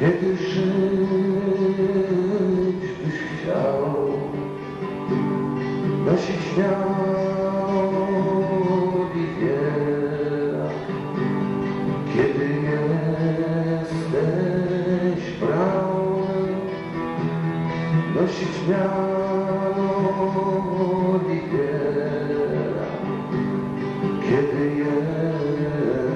Kiedy żyć byś chciał, nosić miałby wiele. Kiedy jesteś brałem, nosić miałby wiele. Kiedy jesteś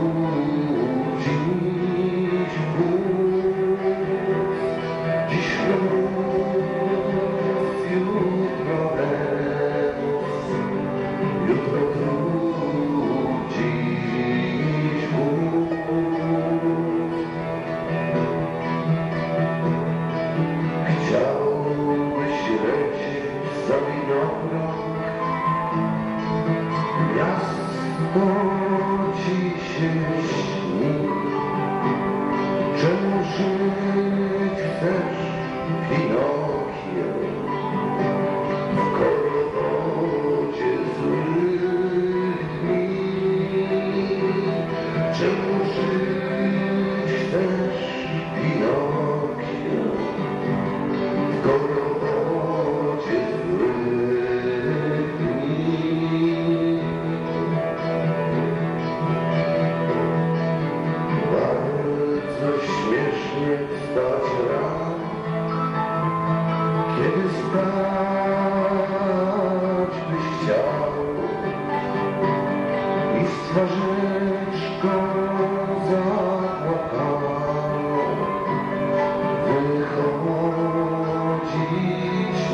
Я стучишь, Kiedy spać byś chciał I z twarzyczką zapłakał Wychodzić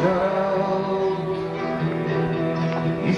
nam I z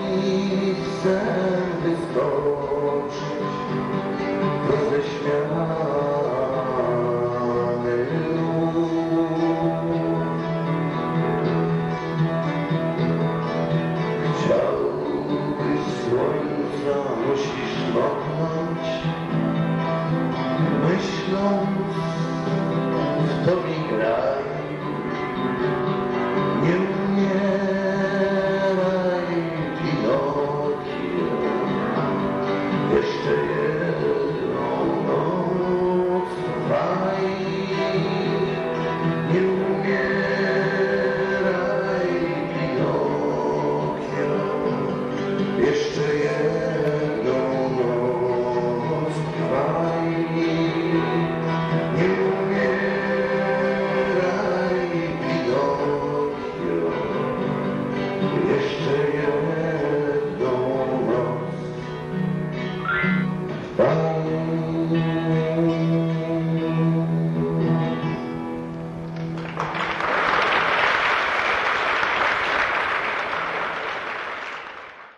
i sen. Thursday.